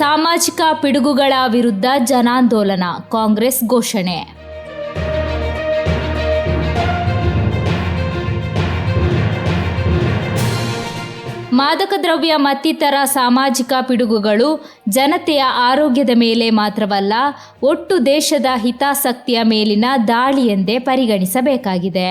ಸಾಮಾಜಿಕ ಪಿಡುಗುಗಳ ವಿರುದ್ಧ ಜನಾಂದೋಲನ, ಕಾಂಗ್ರೆಸ್ ಘೋಷಣೆ. ಮಾದಕ ದ್ರವ್ಯ ಮತ್ತಿತರ ಸಾಮಾಜಿಕ ಪಿಡುಗುಗಳು ಜನತೆಯ ಆರೋಗ್ಯದ ಮೇಲೆ ಮಾತ್ರವಲ್ಲ, ಒಟ್ಟು ದೇಶದ ಹಿತಾಸಕ್ತಿಯ ಮೇಲಿನ ದಾಳಿ ಎಂದೇ ಪರಿಗಣಿಸಬೇಕಾಗಿದೆ.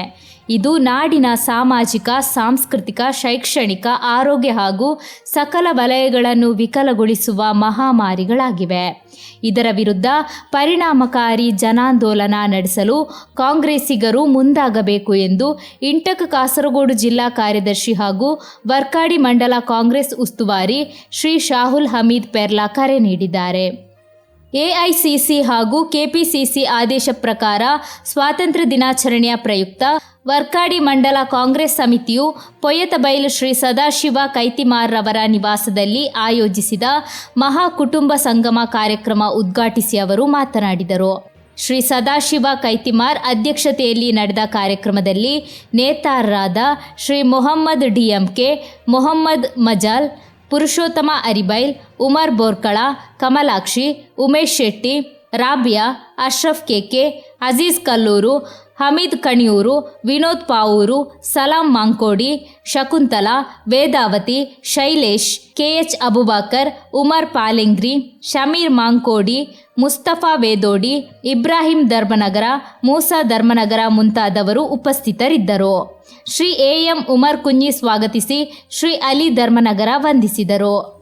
ಇದು ನಾಡಿನ ಸಾಮಾಜಿಕ, ಸಾಂಸ್ಕೃತಿಕ, ಶೈಕ್ಷಣಿಕ, ಆರೋಗ್ಯ ಹಾಗೂ ಸಕಲ ವಲಯಗಳನ್ನು ವಿಕಲಗೊಳಿಸುವ ಮಹಾಮಾರಿಗಳಾಗಿವೆ. ಇದರ ವಿರುದ್ಧ ಪರಿಣಾಮಕಾರಿ ಜನಾಂದೋಲನ ನಡೆಸಲು ಕಾಂಗ್ರೆಸ್ಸಿಗರು ಮುಂದಾಗಬೇಕು ಎಂದು ಇಂಟಕ್ ಕಾಸರಗೋಡು ಜಿಲ್ಲಾ ಕಾರ್ಯದರ್ಶಿ ಹಾಗೂ ವರ್ಕಾಡಿ ಮಂಡಲ ಕಾಂಗ್ರೆಸ್ ಉಸ್ತುವಾರಿ ಶ್ರೀ ಶಾಹುಲ್ ಹಮೀದ್ ಪೆರ್ಲಾ ಕರೆ ನೀಡಿದ್ದಾರೆ. ಎಐಸಿಸಿ ಹಾಗೂ ಕೆಪಿಸಿಸಿ ಆದೇಶ ಪ್ರಕಾರ ಸ್ವಾತಂತ್ರ್ಯ ದಿನಾಚರಣೆಯ ಪ್ರಯುಕ್ತ ವರ್ಕಾಡಿ ಮಂಡಲ ಕಾಂಗ್ರೆಸ್ ಸಮಿತಿಯು ಪೊಯ್ಯತಬೈಲು ಶ್ರೀ ಸದಾಶಿವ ಕೈತಿಮಾರ್ರವರ ನಿವಾಸದಲ್ಲಿ ಆಯೋಜಿಸಿದ ಮಹಾ ಕುಟುಂಬ ಸಂಗಮ ಕಾರ್ಯಕ್ರಮ ಉದ್ಘಾಟಿಸಿ ಅವರು ಮಾತನಾಡಿದರು. ಶ್ರೀ ಸದಾಶಿವ ಕೈತಿಮಾರ್ ಅಧ್ಯಕ್ಷತೆಯಲ್ಲಿ ನಡೆದ ಕಾರ್ಯಕ್ರಮದಲ್ಲಿ ನೇತಾರರಾದ Shri Mohammed DMK, Mohammed Majal Purushottama Aribail, Umar Borkala, Kamalakshi, Umesh Shetty, Rabia, Ashraf KK, Aziz Kalluru, Hameed Kaniyuru, Vinod Pavuru, Salam Mankodi, Shakuntala, Vedavati, Shailesh KH Abubakar, Umar Palengri, Shameer Mankodi Mustafa Vedodi, Ibrahim Dharmanagara, Moosa Dharmanagara ಮುಂತಾದವರು ಉಪಸ್ಥಿತರಿದ್ದರು. Shri A M Umar Kunhi ಸ್ವಾಗತಿಸಿ ಶ್ರೀ ಅಲಿ ಧರ್ಮನಗರ ವಂದಿಸಿದರು.